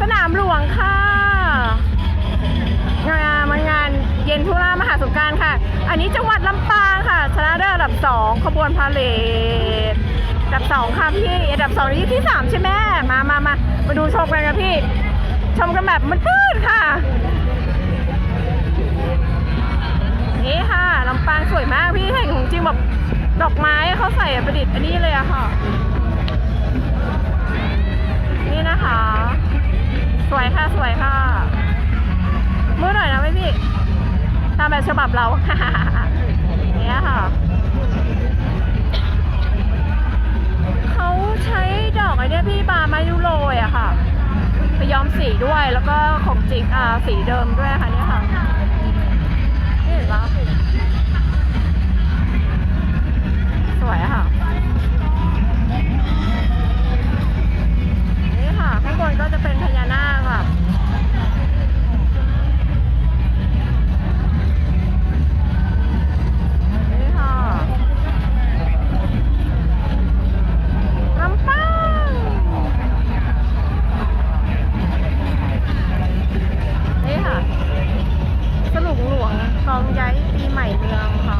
สนามหลวงค่ะงานมางานเย็นทุรามหาสงการค่ะ อันนี้จังหวัดลำปางค่ะ ชนะได้อันดับสองขบวนพาเหรดอันดับสองค่ะพี่ อันดับสองนี่ที่สามใช่ไหมมามามามาดูชมกันค่ะพี่ ชมกันแบบมันพืดค่ะ นี่ค่ะลำปางสวยมากพี่เห็นของจริงแบบดอกไม้เขาใส่ประดิษฐ์อันนี้เลยอะค่ะ นี่นะคะ สวยค่ะ สวยค่ะมือหน่อยนะพี่พี่ตามแบบฉบับเราเนี่ยค่ะ เขาใช้ดอกไอเนี่ยพี่บามายุโรยอะค่ะ ไปย้อมสีด้วยแล้วก็ของจริงอ่าสีเดิมด้วยค่ะเนี่ยค่ะนี่เห็นปะ กองย้ายปีใหม่เมืองค่ะ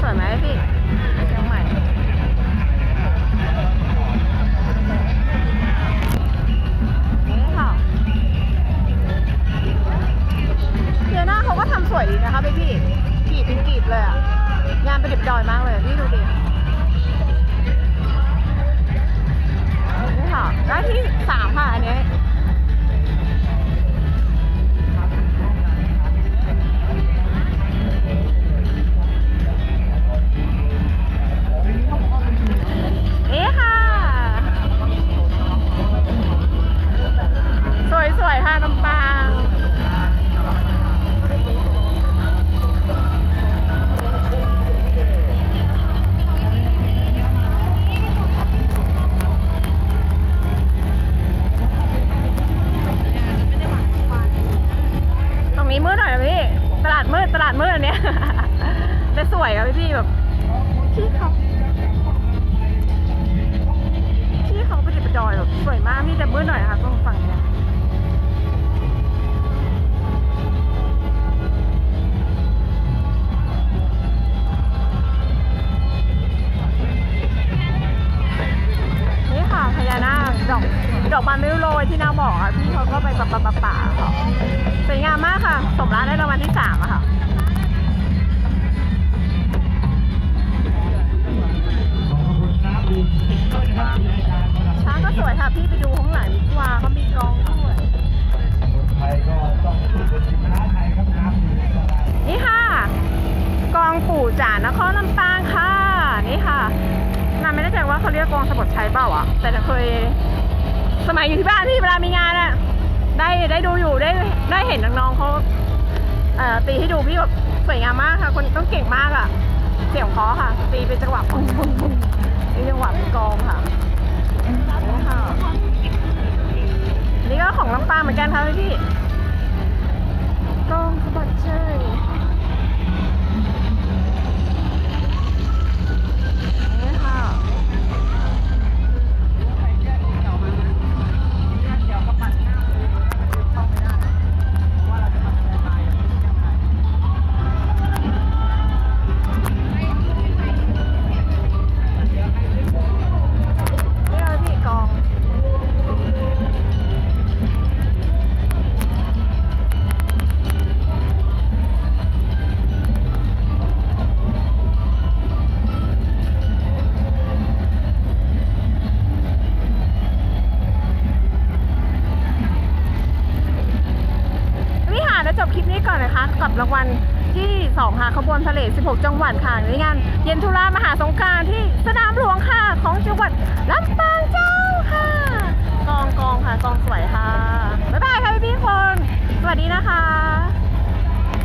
สวยไหมพี่เชียงใหม่นี่ค่ะเทียน่าเขาก็ทำสวยดีนะคะพี่พี่กรีดเป็นกรีดเลยอะงานประดิบดอยมากเลยพี่ดูดิ ลาดมืดตลาดมืดอันเนี้ยแต่สวยอะพี่พี่แบบพี่เขาพี่เขาประดิษฐ์ประดอยแบบสวยมากพี่แต่มืดหน่อยนะคะตรงฝั่งเนี้ยนี่ค่ะพญานาคดอกดอกบานไม่รู้โรยที่นางบอกอะพี่เขาก็ไปปะปะปะปะค่ะสวยงามมากค่ะ สมร้านได้รางวัลที่สาม พี่ไปดูข้างหลังดีกว่าเขามีกลองด้วยนี่ค่ะ กองปู่จ่านครลำปางค่ะ นี่ค่ะนาไม่แน่ใจว่าเขาเรียกกองสะบัดชัยเปล่าอะ แต่เคย สมัยอยู่ที่บ้านพี่เวลามีงานอะได้ได้ดูอยู่ได้ได้เห็นน้องๆเขาเอ่อตีให้ดูพี่แบบสวยงามมากค่ะ คนต้องเก่งมากอะ เสียงเพอค่ะ ตีเป็นจังหวะปุ้งปุ้งปุ้ง จบคลิปนี้ก่อนนะคะ กับรางวัลที่ 2 ค่ะ ขบวนพาเล16 จังหวัดค่ะในงานเย็นทุรามหาสงการที่สนามหลวงค่ะ ของจังหวัดลำปางเจ้าค่ะ กองกองค่ะ กองสวยค่ะ บ๊ายบายค่ะพี่ๆคน สวัสดีนะคะ